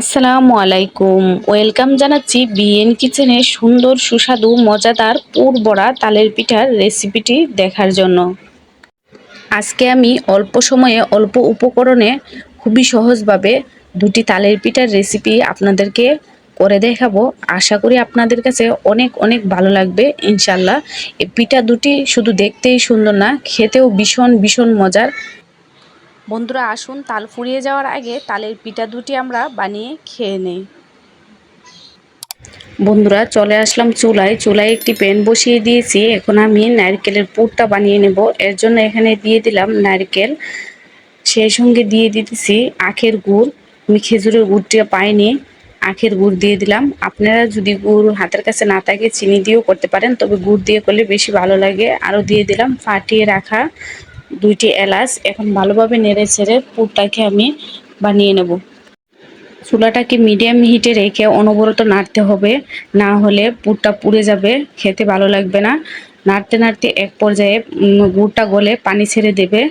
আসসালামু আলাইকুম। ওয়েলকাম জানাচ্ছি বিএন কিচেনের সুন্দর, সুস্বাদু, মজাদার পুর বড়া তালের পিঠার রেসিপিটি দেখার জন্য। আজকে আমি অল্প সময়ে অল্প উপকরণে খুবই সহজভাবে দুটি তালের পিঠার রেসিপি আপনাদেরকে করে দেখাবো। আশা করি আপনাদের কাছে অনেক অনেক ভালো লাগবে ইনশাল্লাহ এই পিঠা দুটি শুধু দেখতেই সুন্দর না, খেতেও ভীষণ ভীষণ মজার। বন্ধুরা আসুন, তাল ফুরিয়ে যাওয়ার আগে তালের পিঠা দুটি আমরা বানিয়ে খেয়ে নেই। বন্ধুরা, চলে আসলাম চুলায়। চুলায় একটি প্যান বসিয়ে দিয়েছি। এখন আমি নারকেলের পুরটা বানিয়ে নেব। এর জন্য এখানে দিয়ে দিলাম নারকেল। সেই সঙ্গে দিয়ে দিতেছি আখের গুড়। আমি খেজুরের গুড়টা পাইনি। আখের গুড় দিয়ে দিলাম। আপনারা যদি গুড় হাতের কাছে না থাকে, চিনি দিয়েও করতে পারেন। তবে গুড় দিয়ে করলে বেশি ভালো লাগে। আরও দিয়ে দিলাম ফাটিয়ে রাখা দুইটি এলাচ। এখন ভালোভাবে নেড়ে ছেড়ে পুরটাকে আমি বানিয়ে নেব। চুলাটাকে মিডিয়াম হিটে রেখে অনবরত নাড়তে হবে। না হলে পুরটা পুড়ে যাবে, খেতে ভালো লাগবে না। নাড়তে নাড়তে এক পর্যায়ে গুড়টা গলে পানি ছেড়ে দেবে।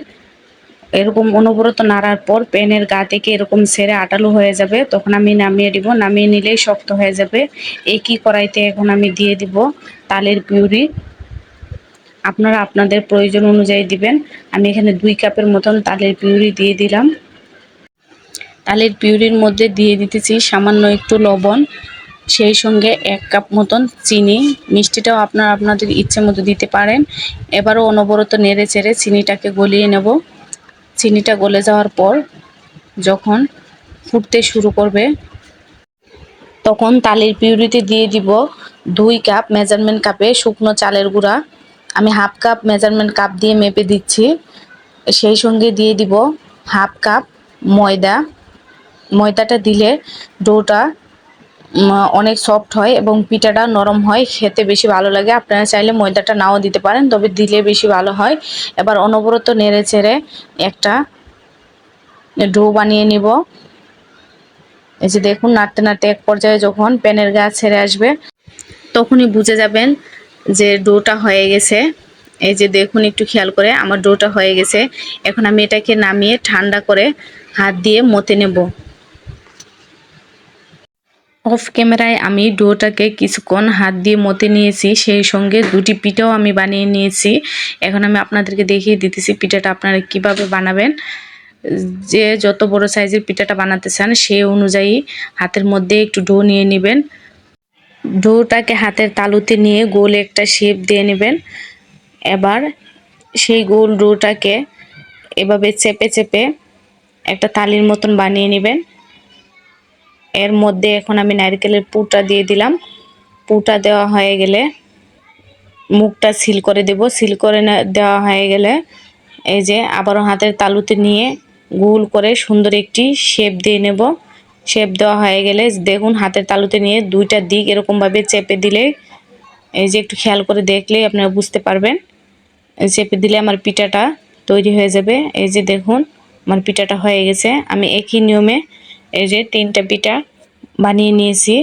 এরকম অনবরত নাড়ার পর প্যানের গা থেকে এরকম ছেড়ে আটালো হয়ে যাবে। তখন আমি নামিয়ে দিব। নামিয়ে নিলেই শক্ত হয়ে যাবে। একই কড়াইতে এখন আমি দিয়ে দিব তালের পিউরি আপনারা আপনাদের প্রয়োজন অনুযায়ী দিবেন। আমি এখানে দুই কাপের মতন তালের পিউরি দিয়ে দিলাম। তালের পিউরির মধ্যে দিয়ে দিতেছি সামান্য একটু লবণ, সেই সঙ্গে এক কাপ মতন চিনি। মিষ্টিটাও আপনারা আপনাদের ইচ্ছে মতো দিতে পারেন। এবারও অনবরত নেড়ে চেড়ে চিনিটাকে গলিয়ে নেব। চিনিটা গলে যাওয়ার পর যখন ফুটতে শুরু করবে, তখন তালের পিউরিতে দিয়ে দিব দুই কাপ মেজারমেন্ট কাপে শুকনো চালের গুঁড়া। আমি হাফ কাপ মেজারমেন্ট কাপ দিয়ে মেপে দিচ্ছি। সেই সঙ্গে দিয়ে দিব হাফ কাপ ময়দা। ময়দাটা দিলে ডোটা অনেক সফট হয় এবং পিঠাটা নরম হয়, খেতে বেশি ভালো লাগে। আপনারা চাইলে ময়দাটা নাও দিতে পারেন, তবে দিলে বেশি ভালো হয়। এবার অনবরত নেড়ে চেড়ে একটা ডো বানিয়ে নিব। এই যে দেখুন, নাড়তে নাড়তে এক পর্যায়ে যখন প্যানের গা ছেড়ে আসবে, তখনই বুঝে যাবেন যে ডোটা হয়ে গেছে, এই যে দেখুন একটু খেয়াল করে, আমার ডোটা হয়ে গেছে। এখন আমি এটাকে নামিয়ে ঠান্ডা করে হাত দিয়ে মতে নেব। অফ ক্যামেরায় আমি ডোটাকে কিছুক্ষণ হাত দিয়ে মতে নিয়েছি, সেই সঙ্গে দুটি পিঠাও আমি বানিয়ে নিয়েছি। এখন আমি আপনাদেরকে দেখিয়ে দিতেছি পিঠাটা আপনারা কীভাবে বানাবেন। যে যত বড় সাইজের পিঠাটা বানাতে চান সেই অনুযায়ী হাতের মধ্যে একটু ডো নিয়ে নেবেন। ডোটাকে হাতের তালুতে নিয়ে গোল একটা শেপ দিয়ে নেবেন। এবার সেই গোল ডোটাকে এভাবে চেপে চেপে একটা তালির মতন বানিয়ে নেবেন। এর মধ্যে এখন আমি নারকেলের পুটা দিয়ে দিলাম। পুরটা দেওয়া হয়ে গেলে মুখটা সিল করে দেব। সিল করে দেওয়া হয়ে গেলে এই যে আবারও হাতের তালুতে নিয়ে গোল করে সুন্দর একটি শেপ দিয়ে নেব। শেপ দেওয়া হয়ে গেলে দেখুন, হাতের তালুতে নিয়ে দুইটা দিক এরকমভাবে চেপে দিলে, এই যে একটু খেয়াল করে দেখলেই আপনারা বুঝতে পারবেন। চেপে দিলে আমার পিঠাটা তৈরি হয়ে যাবে। এই যে দেখুন, আমার পিঠাটা হয়ে গেছে। আমি একই নিয়মে এই যে তিনটা পিঠা বানিয়ে নিয়েছি।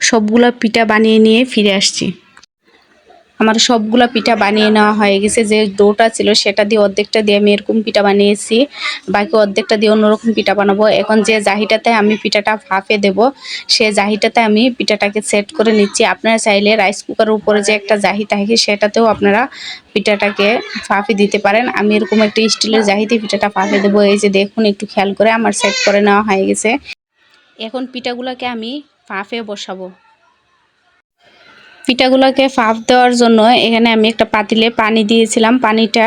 সবগুলো পিঠা বানিয়ে নিয়ে ফিরে আসছি। আমার সবগুলো পিঠা বানিয়ে নেওয়া হয়ে গেছে। যে ডোটা ছিল সেটা দিয়ে অর্ধেকটা দিয়ে আমি এরকম পিঠা বানিয়েছি। বাকি অর্ধেকটা দিয়ে অন্যরকম পিঠা বানাবো। এখন যে জাহিটাতে আমি পিঠাটা ফাঁপে দেব, সে জাহিটাতে আমি পিঠাটাকে সেট করে নিচ্ছি। আপনারা চাইলে রাইস কুকারের উপরে যে একটা জাহি থাকে, সেটাতেও আপনারা পিঠাটাকে ফাঁপে দিতে পারেন। আমি এরকম একটা স্টিলের জাহিতে পিঠাটা ফাঁপে দেবো। এই যে দেখুন, একটু খেয়াল করে আমার সেট করে নেওয়া হয়ে গেছে। এখন পিঠাগুলোকে আমি ফাঁপে বসাবো। পিঠাগুলোকে ফাঁপ দেওয়ার জন্য এখানে আমি একটা পাতিলে পানি দিয়েছিলাম। পানিটা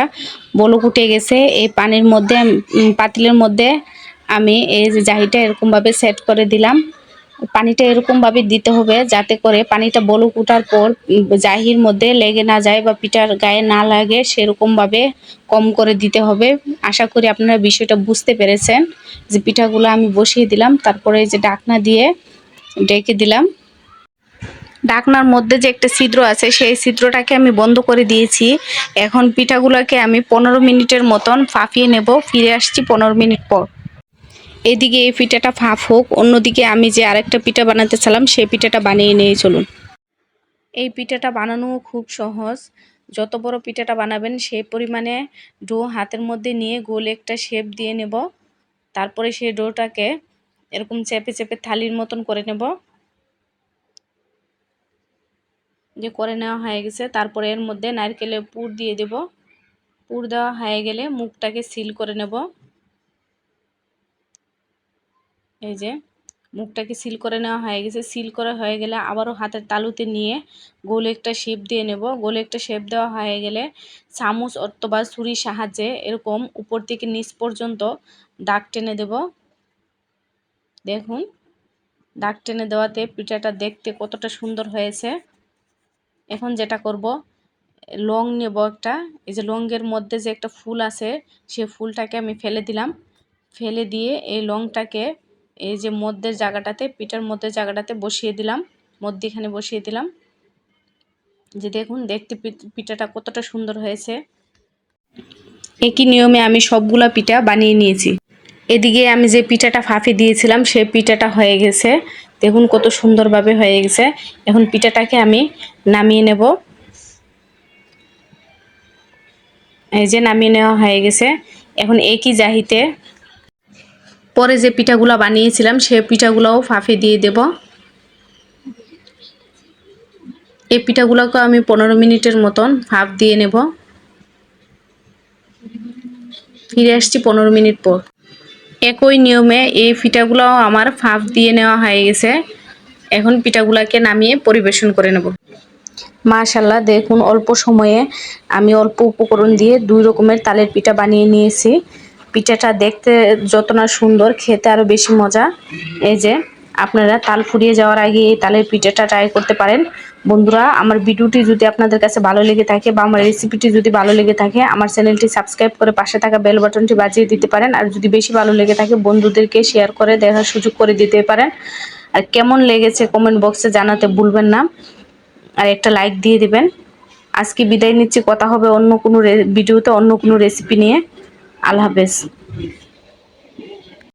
বলক উঠে গেছে। এই পানির মধ্যে পাতিলের মধ্যে আমি এই যে জাহিটা এরকমভাবে সেট করে দিলাম। পানিটা এরকমভাবে দিতে হবে যাতে করে পানিটা বলক উঠার পর জাহির মধ্যে লেগে না যায় বা পিঠার গায়ে না লাগে সেরকমভাবে কম করে দিতে হবে। আশা করি আপনারা বিষয়টা বুঝতে পেরেছেন যে পিঠাগুলো আমি বসিয়ে দিলাম। তারপরে যে ডাকনা দিয়ে ডেকে দিলাম। ডাকনার মধ্যে যে একটা ছিদ্র আছে, সেই ছিদ্রটাকে আমি বন্ধ করে দিয়েছি। এখন পিঠাগুলোকে আমি পনেরো মিনিটের মতন ফাঁপিয়ে নেব। ফিরে আসছি পনেরো মিনিট পর। এদিকে এই পিঠাটা ফাঁপ হোক, অন্যদিকে আমি যে আরেকটা পিঠা বানাতে চালাম, সেই পিঠাটা বানিয়ে নিয়ে চলুন। এই পিঠাটা বানানো খুব সহজ। যত বড় পিঠাটা বানাবেন সেই পরিমাণে ডো হাতের মধ্যে নিয়ে গোল একটা শেপ দিয়ে নেব। তারপরে সেই ডোটাকে এরকম চেপে চেপে থালির মতন করে নেব। যে করে নেওয়া হয়ে গেছে, তারপরে এর মধ্যে নারকেলের পুর দিয়ে দেব। পুর দেওয়া হয়ে গেলে মুখটাকে সিল করে নেব। এই যে, মুখটাকে সিল করে নেওয়া হয়ে গেছে। সিল করা হয়ে গেলে আবারও হাতের তালুতে নিয়ে গোল একটা শেপ দিয়ে নেব। গোল একটা শেপ দেওয়া হয়ে গেলে চামচ অথবা ছুরির সাহায্যে এরকম উপর থেকে নিচ পর্যন্ত দাগ টেনে দেব। দেখুন, দাগ টেনে দেওয়াতে পিঠাটা দেখতে কতটা সুন্দর হয়েছে। এখন যেটা করব, লং নেব একটা, এই যে লংয়ের মধ্যে যে একটা ফুল আছে, সে ফুলটাকে আমি ফেলে দিলাম। ফেলে দিয়ে এই লংটাকে এই যে মধ্যের জায়গাটাতে, পিঠার মধ্যে জায়গাটাতে বসিয়ে দিলাম, মধ্যেখানে বসিয়ে দিলাম। যে দেখুন, দেখতে পিঠাটা কতটা সুন্দর হয়েছে। একই নিয়মে আমি সবগুলা পিঠা বানিয়ে নিয়েছি। এদিকে আমি যে পিঠাটা ফাঁফে দিয়েছিলাম, সে পিঠাটা হয়ে গেছে। দেখুন কত সুন্দরভাবে হয়ে গেছে। এখন পিঠাটাকে আমি নামিয়ে নেব। এই যে নামিয়ে নেওয়া হয়ে গেছে। এখন একই জাহিতে পরে যে পিঠাগুলো বানিয়েছিলাম, সে পিঠাগুলোও ফাঁফে দিয়ে দেব। এই পিঠাগুলোকে আমি পনেরো মিনিটের মতন ফাঁপ দিয়ে নেব। ফিরে আসছি পনেরো মিনিট পর। একই নিয়মে এই পিঠাগুলো আমার ফাঁপ দিয়ে নেওয়া হয়ে গেছে। এখন পিঠাগুলোকে নামিয়ে পরিবেশন করে নেব। মাশাল্লাহ দেখুন, অল্প সময়ে আমি অল্প উপকরণ দিয়ে দুই রকমের তালের পিঠা বানিয়ে নিয়েছি। পিঠাটা দেখতে যত না সুন্দর, খেতে আরও বেশি মজা। এই যে, আপনারা তাল ফুরিয়ে যাওয়ার আগে এই তালের পিঠাটা ট্রাই করতে পারেন। বন্ধুরা, আমার ভিডিওটি যদি আপনাদের কাছে ভালো লেগে থাকে বা আমার রেসিপিটি যদি ভালো লেগে থাকে, আমার চ্যানেলটি সাবস্ক্রাইব করে পাশে থাকা বেল বাটনটি বাজিয়ে দিতে পারেন। আর যদি বেশি ভালো লেগে থাকে, বন্ধুদেরকে শেয়ার করে দেখার সুযোগ করে দিতে পারেন। আর কেমন লেগেছে কমেন্ট বক্সে জানাতে ভুলবেন না। আর একটা লাইক দিয়ে দেবেন। আজকে বিদায় নিচ্ছি, কথা হবে অন্য কোনো ভিডিওতে অন্য কোনো রেসিপি নিয়ে। আল্লাহ হাফেজ।